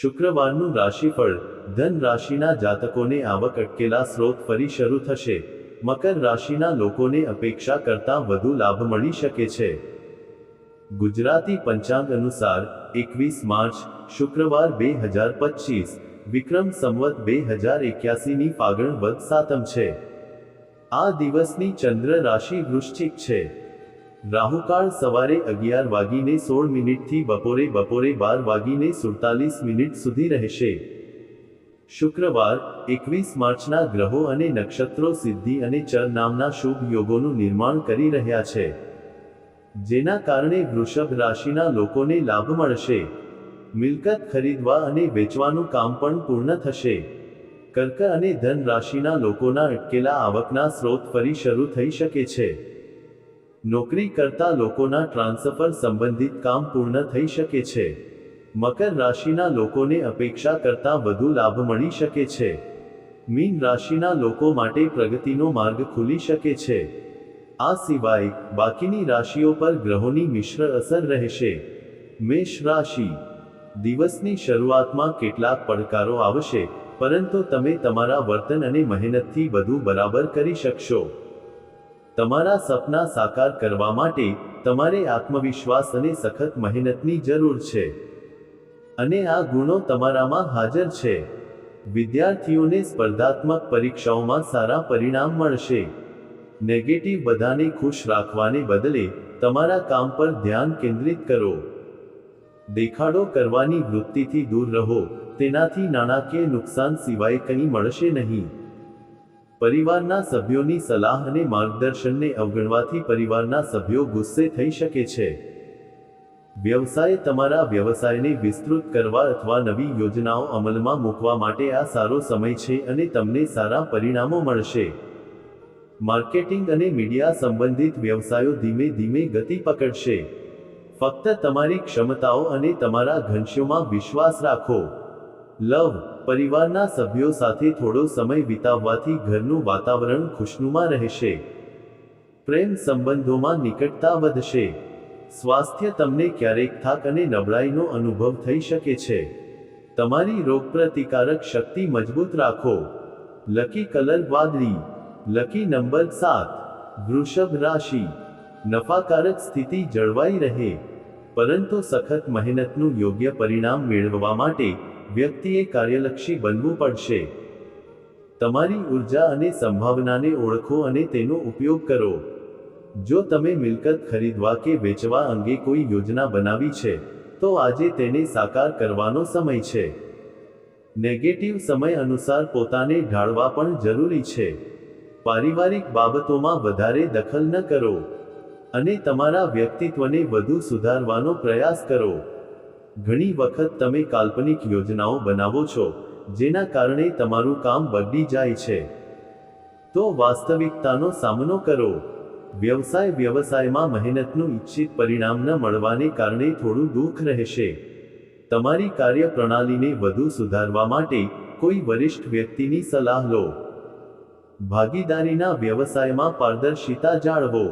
શુક્રવારનું રાશિફળ ધન રાશિના જાતકોને આવક અટકેલા સ્રોત ફરી શરૂ થશે. મકર રાશિના લોકોને અપેક્ષા કરતાં વધુ લાભ મળી શકે છે. ગુજરાતી પંચાંગ અનુસાર, એકવીસ માર્ચ, શુક્રવાર બે હજાર પચીસ, વિક્રમ સંવત બે હજાર એક્યાસીની ફાગણ વદ સાતમ છે. આ દિવસની ચંદ્ર રાશિ વૃશ્ચિક છે. રાહુકાળ સવારે અગિયાર વાગીને સોળ મિનિટથી બપોરે બપોરે બાર વાગીને સુડતાલીસ મિનિટ સુધી રહેશે. શુક્રવાર, એકવીસ માર્ચના ગ્રહો અને નક્ષત્રો સિદ્ધિ અને ચર નામના શુભ યોગોનું નિર્માણ કરી રહ્યા છે. જેના કારણે વૃષભ રાશિના લોકોને લાભ મળશે. મિલકત ખરીદવા અને વેચવાનું કામ પણ પૂર્ણ થશે. કર્ક અને ધન રાશિના લોકોના અટકેલા આવકના સ્ત્રોત ફરી શરૂ થઈ શકે છે. નોકરી કરતા લોકોના ટ્રાન્સફર સંબંધિત કામ પૂર્ણ થઈ શકે છે. મકર રાશિના લોકોને અપેક્ષા કરતાં વધુ લાભ મળી શકે છે. મીન રાશિના લોકો માટે પ્રગતિનો માર્ગ ખુલી શકે છે. આ સિવાય, બાકીની રાશિઓ પર ગ્રહોની મિશ્ર અસર રહેશે. મેષ રાશિ. દિવસની શરૂઆતમાં કેટલાક પડકારો આવશે, પરંતુ તમે તમારા વર્તન અને મહેનતથી બધું બરાબર કરી શકશો. તમારા સપના સાકાર કરવા માટે તમારે આત્મવિશ્વાસ અને સખત મહેનતની જરૂર છે. અને આ ગુણો તમારામાં હાજર છે. વિદ્યાર્થીઓને સ્પર્ધાત્મક પરીક્ષાઓમાં સારા પરિણામ મળશે. નેગેટિવ બધાને ખુશ રાખવાને બદલે તમારા કામ પર ધ્યાન કેન્દ્રિત કરો. દેખાડો કરવાની વૃત્તિથી દૂર રહો. તેનાથી નાણાકીય નુકસાન સિવાય કંઈ મળશે નહીં. પરિવારના સભ્યોની સલાહ અને માર્ગદર્શનને અવગણવાથી પરિવારના સભ્યો ગુસ્સે થઈ શકે છે. વ્યવસાય તમારા વ્યવસાયને વિસ્તૃત કરવા અથવા નવી યોજનાઓ અમલમાં મૂકવા માટે આ સારો સમય છે અને તમને સારા પરિણામો મળશે. માર્કેટિંગ અને મીડિયા સંબંધિત વ્યવસાયો ધીમે ધીમે ગતિ પકડશે. ફક્ત તમારી ક્ષમતાઓ અને તમારા ઘનશ્યોમાં વિશ્વાસ રાખો. લવ પરિવારના સભ્યો સાથે થોડો સમય વિતાવવાથી ઘરનું વાતાવરણ ખુશનુમા રહેશે. પ્રેમ સંબંધોમાં નિકટતા વધશે. સ્વાસ્થ્ય તમને ક્યારેક થાક અને નબળાઈનો અનુભવ થઈ શકે છે. તમારી રોગપ્રતિકારક શક્તિ મજબૂત રાખો. લકી કલર વાદળી. લકી નંબર સાત. વૃષભ રાશિ. નફાકારક સ્થિતિ જળવાઈ રહે. પરંતુ સખત મહેનતનું યોગ્ય પરિણામ મેળવવા માટે વ્યક્તિએ કાર્યલક્ષી બનવું પડશે. તમારી ઊર્જા અને સંભાવનાને ઓળખો અને તેનો ઉપયોગ કરો. જો તમે મિલકત ખરીદવા કે વેચવા અંગે કોઈ યોજના બનાવી છે, તો આજે તેને સાકાર કરવાનો સમય છે. નેગેટિવ સમય અનુસાર પોતાને ઢાળવા પણ જરૂરી છે. પારિવારિક બાબતોમાં વધારે દખલ ન કરો અને તમારા વ્યક્તિત્વને વધુ સુધારવાનો પ્રયાસ કરો. ઘણી વખત તમે કાલ્પનિક યોજનાઓ બનાવો છો, જેના કારણે તમારું કામ બગડી જાય છે. તો વાસ્તવિકતાનો સામનો કરો. વ્યવસાય વ્યવસાયમાં મહેનતનું ઈચ્છિત પરિણામ ન મળવાને કારણે થોડું દુઃખ રહેશે. તમારી કાર્યપ્રણાલીને વધુ સુધારવા માટે કોઈ વરિષ્ઠ વ્યક્તિની સલાહ લો. ભાગીદારીના વ્યવસાયમાં પારદર્શિતા જાળવો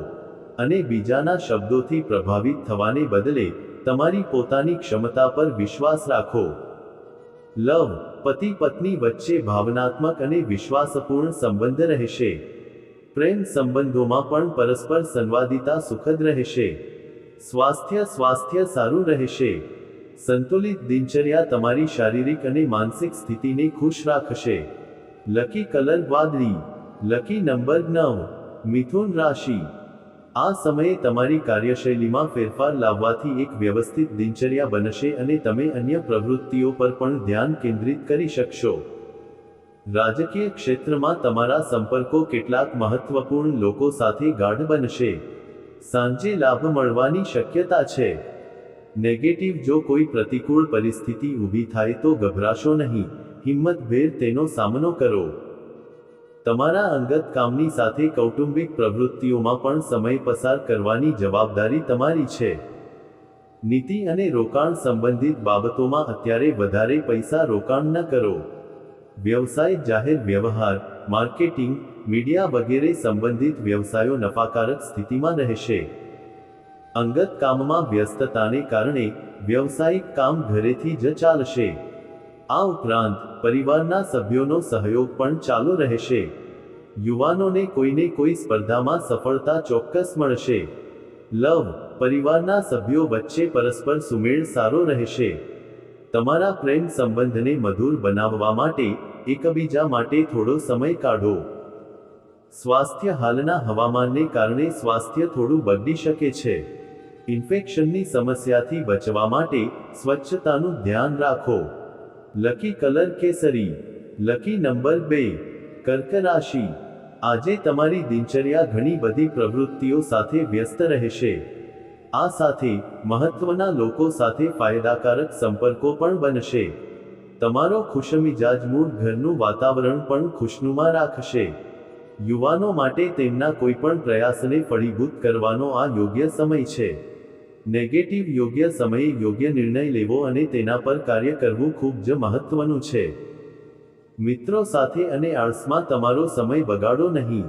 અને બીજાના શબ્દોથી પ્રભાવિત થવાને બદલે તમારી પોતાની ક્ષમતા પર વિશ્વાસ રાખો. લવ, પતિ, પત્ની વચ્ચે ભાવનાત્મક અને વિશ્વાસપૂર્ણ સંબંધ રહેશે. પ્રેમ સંબંધોમાં પણ પરસ્પર સંવાદિતા સુખદ રહેશે. સ્વાસ્થ્ય સ્વાસ્થ્ય સારું રહેશે. સંતુલિત દિનચર્યા તમારી શારીરિક અને માનસિક સ્થિતિને ખુશ રાખશે. લકી કલર વાદળી લકી નંબર નવ, મિથુન રાશિ. આ સમયે તમારી કાર્યશૈલીમાં ફેરફાર લાવવાથી એક વ્યવસ્થિત દિનચર્યા બનશે અને તમે અન્ય પ્રવૃત્તિઓ પર પણ ધ્યાન કેન્દ્રિત કરી શકશો. રાજકીય ક્ષેત્રમાં તમારા સંપર્કો કેટલાક મહત્વપૂર્ણ લોકો સાથે ગાઢ બનશે. સાંજે લાભ મળવાની શક્યતા છે. નેગેટિવ જો કોઈ પ્રતિકૂળ પરિસ્થિતિ ઊભી થાય તો ગભરાશો નહીં. હિંમતભેર તેનો સામનો કરો. તમારા અંગત કામની સાથે કૌટુંબિક પ્રવૃત્તિઓમાં પણ સમય પસાર કરવાની જવાબદારી તમારી છે. નીતિ અને રોકાણ સંબંધિત બાબતોમાં અત્યારે વધારે પૈસા રોકાણ ન કરો. વ્યવસાય, જાહેર વ્યવહાર, માર્કેટિંગ, મીડિયા વગેરે સંબંધિત વ્યવસાયો નફાકારક સ્થિતિમાં રહેશે. અંગત કામમાં વ્યસ્તતાને કારણે વ્યવસાયિક કામ ઘરેથી જ ચાલશે. આ ઉપરાંત પરિવારના સભ્યોનો સહયોગ પણ ચાલુ રહેશે. યુવાનોને કોઈને કોઈ સ્પર્ધામાં સફળતા ચોક્કસ મળશે. લવ, પરિવારના સભ્યો વચ્ચે પરસ્પર સુમેળ સારો રહેશે. તમારા પ્રેમ સંબંધને મધુર બનાવવા માટે, એકબીજા માટે થોડો સમય કાઢો. સ્વાસ્થ્ય હાલના હવામાનને કારણે સ્વાસ્થ્ય થોડું બગડી શકે છે. ઇન્ફેક્શનની સમસ્યાથી બચવા માટે સ્વચ્છતાનું ધ્યાન રાખો. લકી કલર કેસરી, લકી નંબર બે કર્ક રાશિ આજે તમારી દિનચર્યા ઘણી બધી પ્રવૃત્તિઓ સાથે વ્યસ્ત રહેશે. આ સાથે મહત્વના લોકો સાથે ફાયદાકારક સંપર્કો પણ બનશે. તમારો ખુશમિજાજ મૂડ ઘરનું વાતાવરણ પણ ખુશનુમા રાખશે. યુવાનો માટે તેમના કોઈપણ પ્રયાસને ફળીભૂત કરવાનો આ યોગ્ય સમય છે. નેગેટિવ યોગ્ય સમયે યોગ્ય નિર્ણય લેવો અને તેના પર કાર્ય કરવું ખૂબ જ મહત્વનું છે. મિત્રો સાથે અને આળસમાં તમારો સમય બગાડો નહીં.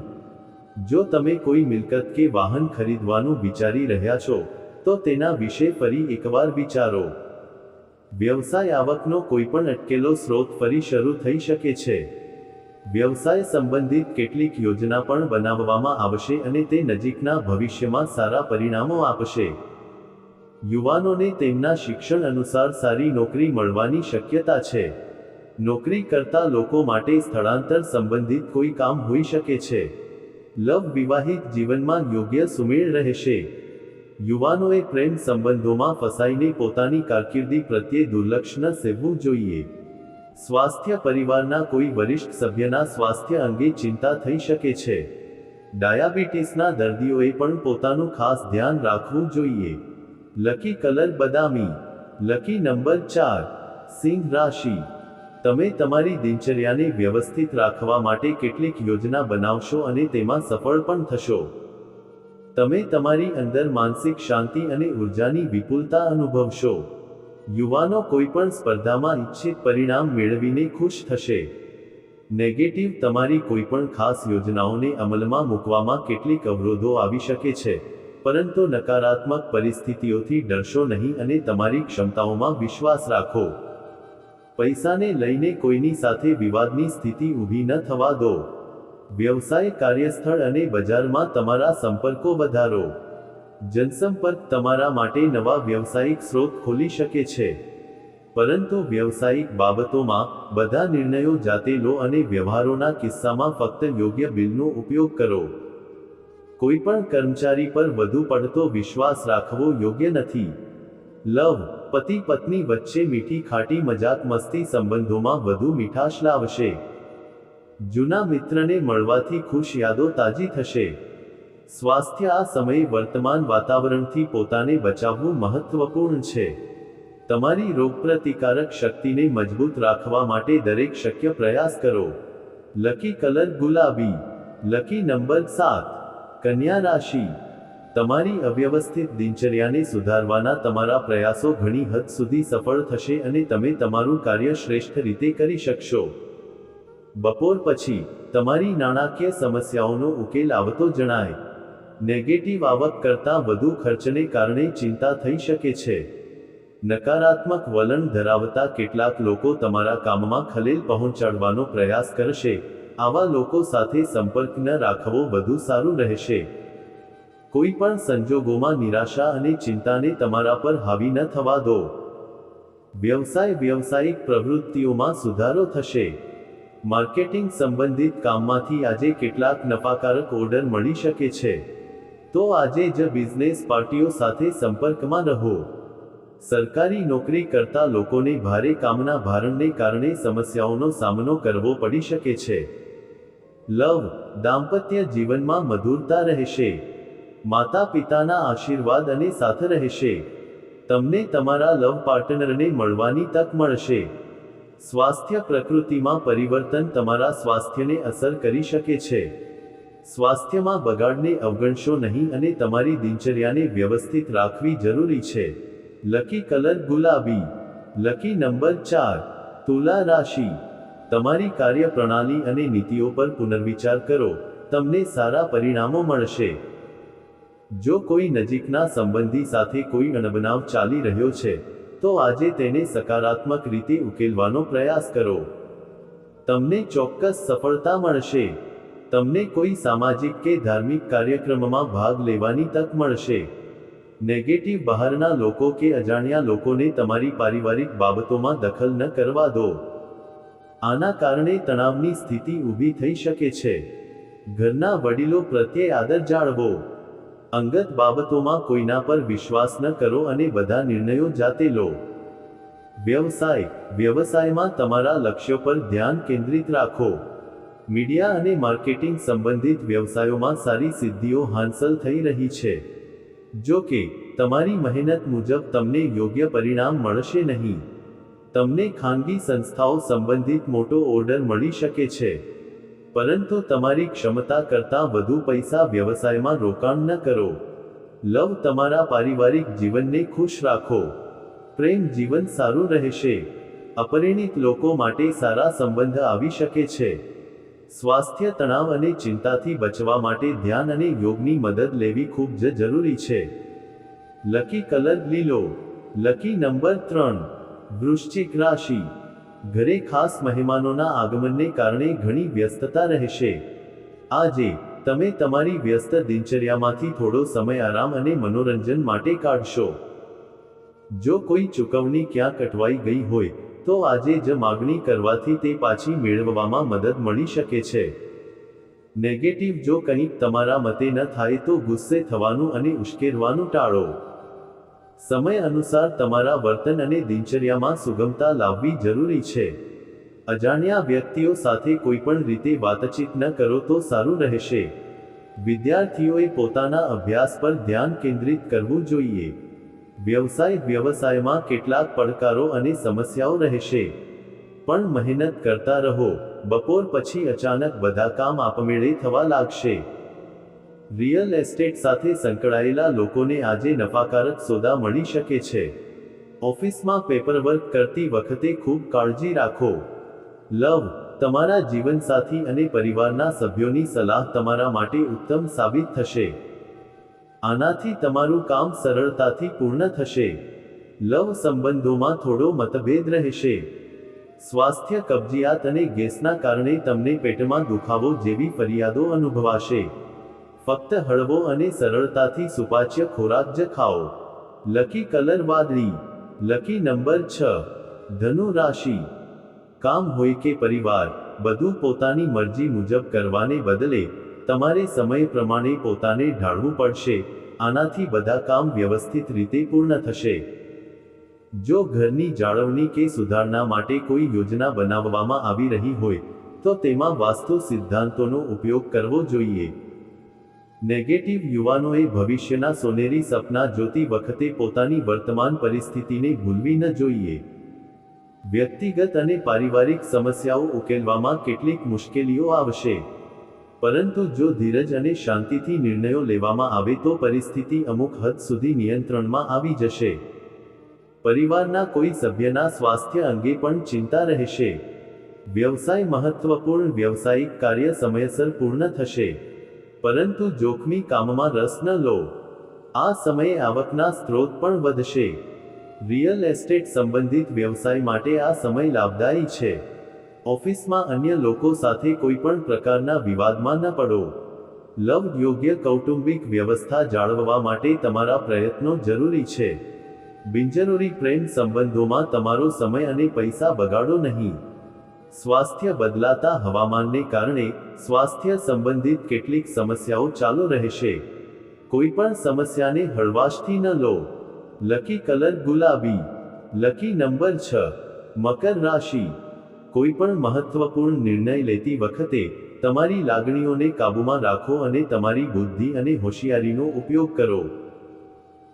જો તમે કોઈ મિલકત કે વાહન ખરીદવાનું વિચારી રહ્યા છો, તો તેના વિશે ફરી એકવાર વિચારો. વ્યવસાય આવકનો કોઈપણ અટકેલો સ્રોત ફરી શરૂ થઈ શકે છે. વ્યવસાય સંબંધિત કેટલીક યોજના પણ બનાવવામાં આવશે અને તે નજીકના ભવિષ્યમાં સારા પરિણામો આપશે. યુવાનોને તેમના શિક્ષણ અનુસાર સારી નોકરી મળવાની શક્યતા છે. નોકરી કરતા લોકો માટે સ્થળાંતર સંબંધિત કોઈ કામ હોઈ શકે છે. લવ વિવાહિત જીવનમાં યોગ્ય સુમેળ રહેશે. યુવાનોએ પ્રેમ સંબંધોમાં ફસાઈને પોતાની કારકિર્દી પ્રત્યે દુર્લક્ષ ન સેવવું જોઈએ. સ્વાસ્થ્ય પરિવારના કોઈ વરિષ્ઠ સભ્યના સ્વાસ્થ્ય અંગે ચિંતા થઈ શકે છે. ડાયાબિટીસના દર્દીઓએ પણ પોતાનું ખાસ ધ્યાન રાખવું જોઈએ. લકી કલર બદામી, લકી નંબર ચાર, સિંહ રાશિ. તમે તમારી દિનચર્યાને વ્યવસ્થિત રાખવા માટે કેટલીક યોજના બનાવશો અને તેમાં સફળ પણ થશો. તમે તમારી અંદર માનસિક શાંતિ અને ઉર્જાની વિપુલતા અનુભવશો. યુવાનો કોઈપણ સ્પર્ધામાં ઈચ્છિત પરિણામ મેળવીને ખુશ થશે. નેગેટિવ તમારી કોઈપણ ખાસ યોજનાઓને અમલમાં મૂકવામાં કેટલીક અવરોધો આવી શકે છે. પરંતુ નકારાત્મક પરિસ્થિતિઓથી ડરશો નહીં અને તમારી ક્ષમતાઓમાં વિશ્વાસ રાખો. પૈસાને લઈને કોઈની સાથે વિવાદની સ્થિતિ ઊભી ન થવા દો. વ્યવસાય, કાર્યસ્થળ અને બજારમાં તમારા સંપર્કો વધારો. જનસંપર્ક તમારા માટે નવા વ્યવસાયિક સ્ત્રોત ખોલી શકે છે. પરંતુ વ્યવસાયિક બાબતોમાં બધા નિર્ણયો જાતે લો અને વ્યવહારોના કિસ્સામાં ફક્ત યોગ્ય બિલનો ઉપયોગ કરો. કોઈપણ કર્મચારી પર વધુ પડતો વિશ્વાસ રાખવો યોગ્ય નથી. લવ, પતિ પત્ની વચ્ચે મીઠી ખાટી મજાક મસ્તી સંબંધોમાં વધુ મીઠાશ લાવશે. જૂના મિત્રને મળવાથી ખુશ યાદો તાજી થશે. સ્વાસ્થ્ય આ સમયે વર્તમાન વાતાવરણથી પોતાને બચાવવું મહત્વપૂર્ણ છે. તમારી રોગપ્રતિકારક શક્તિને મજબૂત રાખવા માટે દરેક શક્ય પ્રયાસ કરો. લકી કલર ગુલાબી. લકી નંબર સાત. કન્યા રાશિ. તમારી અવ્યવસ્થિત દિનચર્યાને સુધારવાના તમારા પ્રયાસો ઘણી હદ સુધી સફળ થશે અને તમે તમારું કાર્ય શ્રેષ્ઠ રીતે કરી શકશો. બપોર પછી, તમારી નાણાકીય સમસ્યાઓનો ઉકેલ આવતો જણાય. નેગેટિવ આવક કરતાં વધુ ખર્ચને કારણે ચિંતા થઈ શકે છે. નકારાત્મક વલણ ધરાવતા કેટલાક લોકો તમારા કામમાં ખલેલ પહોંચાડવાનો પ્રયાસ કરશે. આવા લોકો સાથે સંપર્ક ન રાખવો વધુ સારું રહેશે. કોઈ પણ સંજોગોમાં નિરાશા અને ચિંતાને તમારા પર હાવી ન થવા દો. વ્યવસાય વ્યવસાયિક પ્રવૃત્તિઓમાં સુધારો થશે. માર્કેટિંગ સંબંધિત કામમાંથી આજે કેટલાક નફાકારક ઓર્ડર મળી શકે છે. તો આજે જ બિઝનેસ પાર્ટીઓ સાથે સંપર્કમાં રહો. સરકારી નોકરી કરતા લોકોને ભારે કામના ભારણને કારણે સમસ્યાઓનો સામનો કરવો પડી શકે છે. લવ, દાંપત્ય જીવનમાં મધુરતા રહેશે. માતા પિતાના આશીર્વાદ અને સાથ રહેશે. તમને તમારા લવ પાર્ટનરને મળવાની તક મળશે. સ્વાસ્થ્ય પ્રકૃતિમાં પરિવર્તન તમારા સ્વાસ્થ્યને અસર કરી શકે છે. સ્વાસ્થ્યમાં બગાડને અવગણશો નહીં અને તમારી દિનચર્યાને વ્યવસ્થિત રાખવી જરૂરી છે. લકી કલર ગુલાબી. લકી નંબર ચાર, તુલા રાશિ. તમારી કાર્યપ્રણાલી અને નીતિઓ પર પુનર્વિચાર કરો. તમને સારા પરિણામો મળશે. જો કોઈ નજીકના સંબંધી સાથે કોઈ અણબનાવ ચાલી રહ્યો છે, તો આજે તેને સકારાત્મક રીતે ઉકેલવાનો પ્રયાસ કરો. તમને ચોક્કસ સફળતા મળશે. તમને કોઈ સામાજિક કે ધાર્મિક કાર્યક્રમમાં ભાગ લેવાની તક મળશે. નેગેટિવ બહારના લોકો કે અજાણ્યા લોકોને તમારી પારિવારિક બાબતોમાં દખલ ન કરવા દો. આના કારણે તણાવની સ્થિતિ ઊભી થઈ શકે છે. ઘરના વડીલો પ્રત્યે આદર જાળવો. અંગત બાબતોમાં કોઈના પર વિશ્વાસ ન કરો અને બધા નિર્ણયો જાતે લો. વ્યવસાય, વ્યવસાયમાં તમારા લક્ષ્યો પર ધ્યાન કેન્દ્રિત રાખો. મીડિયા અને માર્કેટિંગ સંબંધિત વ્યવસાયોમાં સારી સિદ્ધિઓ હાંસલ થઈ રહી છે. જો કે, તમારી મહેનત મુજબ તમને યોગ્ય પરિણામ મળશે નહીં. તમને ખાનગી સંસ્થાઓ સંબંધિત મોટો ઓર્ડર મળી શકે છે. પરંતુ તમારી ક્ષમતા કરતાં વધુ પૈસા વ્યવસાયમાં રોકાણ ન કરો. લવ તમારા પારિવારિક જીવનને ખુશ રાખો. પ્રેમ જીવન સારું રહેશે. અપરિણિત લોકો માટે સારા સંબંધ આવી શકે છે. સ્વાસ્થ્ય તણાવ અને ચિંતાથી બચવા માટે ધ્યાન અને યોગની મદદ લેવી ખૂબ જ જરૂરી છે. લકી કલર લીલો, લકી નંબર ત્રણ, વૃશ્ચિક રાશિ. ઘરે ખાસ મહેમાનોના આગમનને કારણે ઘણી વ્યસ્તતા રહેશે. આજે, તમે તમારી વ્યસ્ત દિનચર્યામાંથી થોડો સમય આરામ અને મનોરંજન માટે કાઢશો. જો કોઈ ચૂકવણી ક્યાં કટવાઈ ગઈ હોય તો આજે જ માગણી કરવાથી તે પાછી મેળવવામાં મદદ મળી શકે છે. નેગેટિવ જો કંઈક તમારા મતે ન થાય તો ગુસ્સે થવાનું અને ઉશ્કેરવાનું ટાળો. સમય અનુસાર તમારા વર્તન અને દિનચર્યામાં સુગમતા લાવવી જરૂરી છે. અજાણ્યા વ્યક્તિઓ સાથે કોઈપણ રીતે વાતચીત ન કરો તો સારું રહેશે. વિદ્યાર્થીઓએ પોતાના અભ્યાસ પર ધ્યાન કેન્દ્રિત કરવું જોઈએ. વ્યવસાય વ્યવસાયમાં કેટલાક પડકારો અને સમસ્યાઓ રહેશે. પણ મહેનત કરતા રહો. બપોર પછી અચાનક બધા કામ આપમેળે થવા લાગશે. રિયલ એસ્ટેટ સાથે સંકળાયેલા લોકોને આજે નફાકારક સોદા મળી શકે છે. ઓફિસમાં પેપરવર્ક કરતી વખતે ખૂબ કાળજી રાખો. લવ, તમારા જીવનસાથી અને પરિવારના સભ્યોની સલાહ તમારા માટે ઉત્તમ સાબિત થશે. આનાથી તમારું કામ સરળતાથી પૂર્ણ થશે. લવ સંબંધોમાં થોડો મતભેદ રહેશે. સ્વાસ્થ્ય કબજિયાત અને ગેસના કારણે તમને પેટમાં દુખાવો જેવી ફરિયાદો અનુભવાશે. ફક્ત હળવો અને સરળતાથી સુપાચ્ય ખોરાક જ ખાઓ. લકી કલર વાદળી. લકી નંબર છ. ધનુ રાશિ. કામ હોય કે પરિવાર, બધું પોતાની મરજી મુજબ કરવાને બદલે તમારે સમય પ્રમાણે પોતાને ઢાળવું પડશે, આનાથી બધા કામ વ્યવસ્થિત રીતે પૂર્ણ થશે. જો ઘરની જાળવણી કે સુધારણા માટે કોઈ યોજના બનાવવામાં આવી રહી હોય, તો તેમાં વાસ્તુ સિદ્ધાંતોનો ઉપયોગ કરવો જોઈએ. નેગેટિવ યુવાનોએ ભવિષ્યના સોનેરી સપના જોતી વખતે પોતાની વર્તમાન પરિસ્થિતિને ભૂલવી ન જોઈએ. વ્યક્તિગત અને પારિવારિક સમસ્યાઓ ઉકેલવામાં કેટલીક મુશ્કેલીઓ આવશે. પરંતુ જો ધીરજ અને શાંતિથી નિર્ણયો લેવામાં આવે તો પરિસ્થિતિ અમુક હદ સુધી નિયંત્રણમાં આવી જશે. પરિવારના કોઈ સભ્યના સ્વાસ્થ્ય અંગે પણ ચિંતા રહેશે. વ્યવસાય મહત્વપૂર્ણ વ્યવસાયિક કાર્ય સમયસર પૂર્ણ થશે. પરંતુ જોખમી કામમાં રસ ન લો. આ સમયે આવકના સ્ત્રોત પણ વધશે. રિયલ એસ્ટેટ સંબંધિત વ્યવસાય માટે આ સમય લાભદાયી છે. ઓફિસમાં અન્ય લોકો સાથે કોઈ પણ પ્રકારના વિવાદમાં ન પડો. લવ યોગ્ય કૌટુંબિક વ્યવસ્થા જાળવવા માટે તમારા પ્રયત્નો જરૂરી છે. બિનજરૂરી પ્રેમ સંબંધોમાં તમારો સમય અને પૈસા બગાડો નહીં. સ્વાસ્થ્ય બદલાતા હવામાનને કારણે સ્વાસ્થ્ય સંબંધિત કેટલીક સમસ્યાઓ ચાલુ રહેશે. કોઈ પણ સમસ્યાને હળવાશથી ન લો. લકી કલર ગુલાબી. લકી નંબર છ. મકર રાશિ. કોઈ પણ મહત્વપૂર્ણ નિર્ણય લેતી વખતે, તમારી લાગણીઓને કાબૂમાં રાખો અને તમારી બુદ્ધિ અને હોશિયારીનો ઉપયોગ કરો.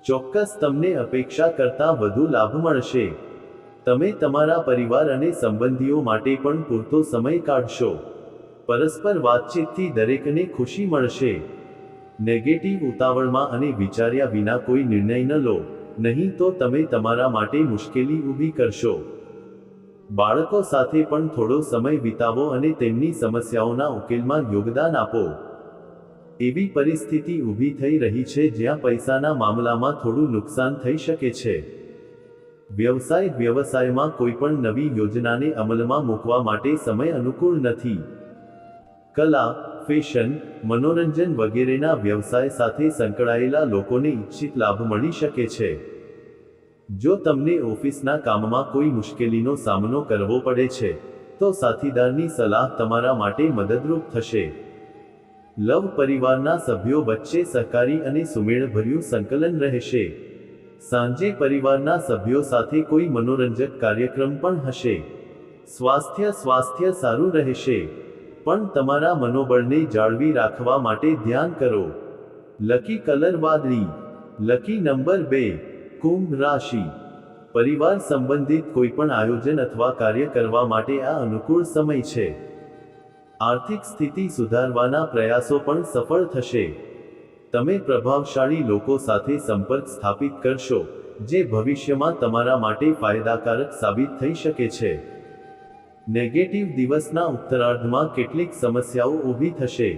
ચોક્કસ તમને અપેક્ષા કરતાં વધુ લાભ મળશે. તમે તમારા પરિવાર અને સંબંધીઓ માટે પણ પૂરતો સમય કાઢશો. પરસ્પર વાતચીતથી દરેકને ખુશી મળશે. નેગેટિવ ઉતાવળમાં અને વિચાર્યા વિના કોઈ નિર્ણય ન લો. નહીં તો તમે તમારા માટે મુશ્કેલી ઊભી કરશો. બાળકો સાથે પણ થોડો સમય વિતાવો અને તેમની સમસ્યાઓના ઉકેલમાં યોગદાન આપો. એવી પરિસ્થિતિ ઊભી થઈ રહી છે જ્યાં પૈસાના મામલામાં થોડું નુકસાન થઈ શકે છે. વ્યવસાય વ્યવસાયમાં કોઈ પણ નવી યોજનાને અમલમાં મૂકવા માટે સમય અનુકૂળ નથી. કલા, ફેશન, મનોરંજન વગેરેના વ્યવસાય સાથે સંકળાયેલા લોકોને ઈચ્છિત લાભ મળી શકે છે. જો તમને ઓફિસના કામમાં કોઈ મુશ્કેલીનો સામનો કરવો પડે છે, તો સાથીદારની સલાહ તમારા માટે મદદરૂપ થશે. લવ પરિવારના સભ્યો વચ્ચે સહકારી અને સુમેળભર્યું સંકલન રહેશે. સાંજે પરિવારના સભ્યો સાથે કોઈ મનોરંજક કાર્યક્રમ પણ હશે. સ્વાસ્થ્ય સ્વાસ્થ્ય સારું રહેશે. પણ તમારા મનોબળને જાળવી રાખવા માટે ધ્યાન કરો. લકી કલર વાદળી. લકી નંબર બે. કુંભ રાશિ. પરિવાર સંબંધિત કોઈ પણ આયોજન અથવા કાર્ય કરવા માટે આ અનુકૂળ સમય છે. આર્થિક સ્થિતિ સુધારવાના પ્રયાસો પણ સફળ થશે. તમે પ્રભાવશાળી લોકો સાથે સંપર્ક સ્થાપિત કરશો, જે ભવિષ્યમાં તમારા માટે ફાયદાકારક સાબિત થઈ શકે છે. નેગેટિવ દિવસના ઉત્તરાર્ધમાં કેટલીક સમસ્યાઓ ઊભી થશે.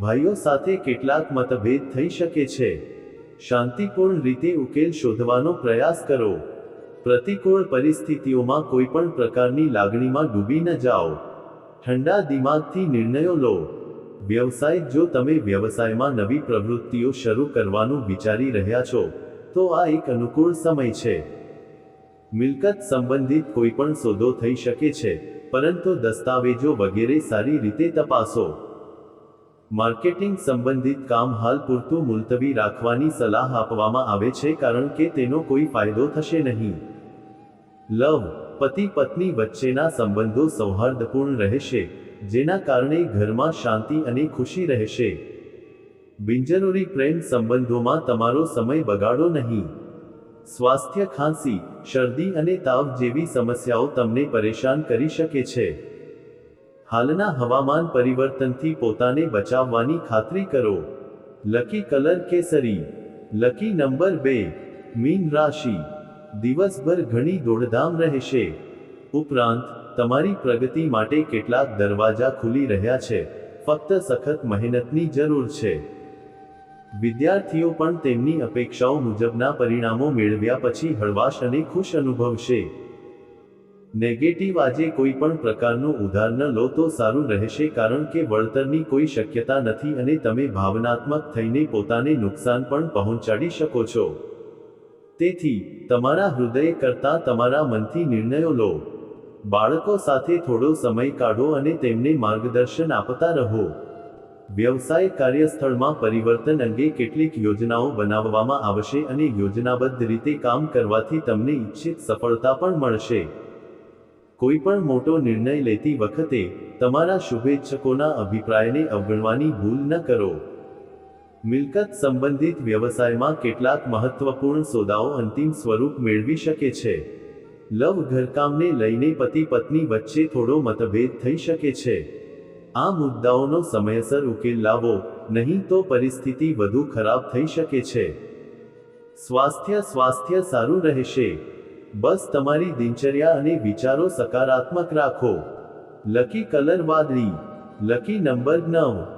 ભાઈઓ સાથે કેટલાક મતભેદ થઈ શકે છે. શાંતિપૂર્ણ રીતે ઉકેલ શોધવાનો પ્રયાસ કરો. પ્રતિકૂળ પરિસ્થિતિઓમાં કોઈ પણ પ્રકારની લાગણીમાં ડૂબી ન જાઓ. ઠંડા દિમાગથી નિર્ણયો લો. વ્યવસાય, જો તમે વ્યવસાયમાં નવી પ્રવૃત્તિઓ શરૂ કરવાનું વિચારી રહ્યા છો, તો આ એક અનુકૂળ સમય છે. મિલકત સંબંધિત કોઈ પણ સોદો થઈ શકે છે, પરંતુ દસ્તાવેજો વગેરે સારી રીતે તપાસો. માર્કેટિંગ સંબંધિત કામ હાલ પૂરતું મુલતવી રાખવાની સલાહ આપવામાં આવે છે કારણ કે તેનો કોઈ ફાયદો થશે નહીં. લવ, પતિ પત્ની વચ્ચેના સંબંધો સૌહાર્દપૂર્ણ રહેશે, જેના કારણે ઘરમાં શાંતિ અને ખુશી રહેશે. બિનજરૂરી પ્રેમ સંબંધોમાં તમારો સમય બગાડો નહીં. સ્વાસ્થ્ય ખાંસી, શરદી અને તાવ જેવી સમસ્યાઓ તમને પરેશાન કરી શકે છે. હાલના હવામાન પરિવર્તનથી પોતાને બચાવવાની ખાતરી કરો. લકી કલર કેસરી. લકી નંબર બે, મીન રાશિ. દિવસભર ઘણી દોડધામ રહેશે. ઉપરાંત, તમારી પ્રગતિ માટે કેટલાક દરવાજા ખુલી રહ્યા છે. ફક્ત સખત મહેનતની જરૂર છે. વિદ્યાર્થીઓ પણ તેમની અપેક્ષાઓ મુજબના પરિણામો મેળવ્યા પછી હળવાશ અને ખુશ અનુભવશે. નેગેટિવ આજે કોઈ પણ પ્રકારનું ઉધાર ન લો તો સારું રહેશે કારણ કે વળતરની કોઈ શક્યતા નથી અને તમે ભાવનાત્મક થઈને પોતાને નુકસાન પણ પહોંચાડી શકો છો. તેથી, તમારા હૃદય કરતાં તમારા મનથી નિર્ણયો લો. બાળકો સાથે થોડો સમય કાઢો અને તેમને માર્ગદર્શન આપતા રહો. વ્યવસાય કાર્યસ્થળમાં પરિવર્તન અંગે કેટલીક યોજનાઓ બનાવવામાં આવશે અને યોજનાબદ્ધ રીતે કામ કરવાથી તમને ઈચ્છિત સફળતા પણ મળશે. કોઈ પણ મોટો નિર્ણય લેતી વખતે તમારા શુભેચ્છકોના અભિપ્રાયને અવગણવાની ભૂલ ન કરો. મિલકત સંબંધિત વ્યવસાયમાં કેટલાક મહત્વપૂર્ણ સોદાઓ અંતિમ સ્વરૂપ મેળવી શકે છે. લવ ઘરકામને લઈને પતિ પત્ની વચ્ચે થોડો મતભેદ થઈ શકે છે. આ મુદ્દાઓનો સમયસર ઉકેલ લાવો, નહીં તો પરિસ્થિતિ વધુ ખરાબ થઈ શકે છે. સ્વાસ્થ્ય સ્વાસ્થ્ય સારું રહેશે. બસ તમારી દિનચર્યા અને વિચારો સકારાત્મક રાખો. લકી કલર વાદળી લકી નંબર નવ.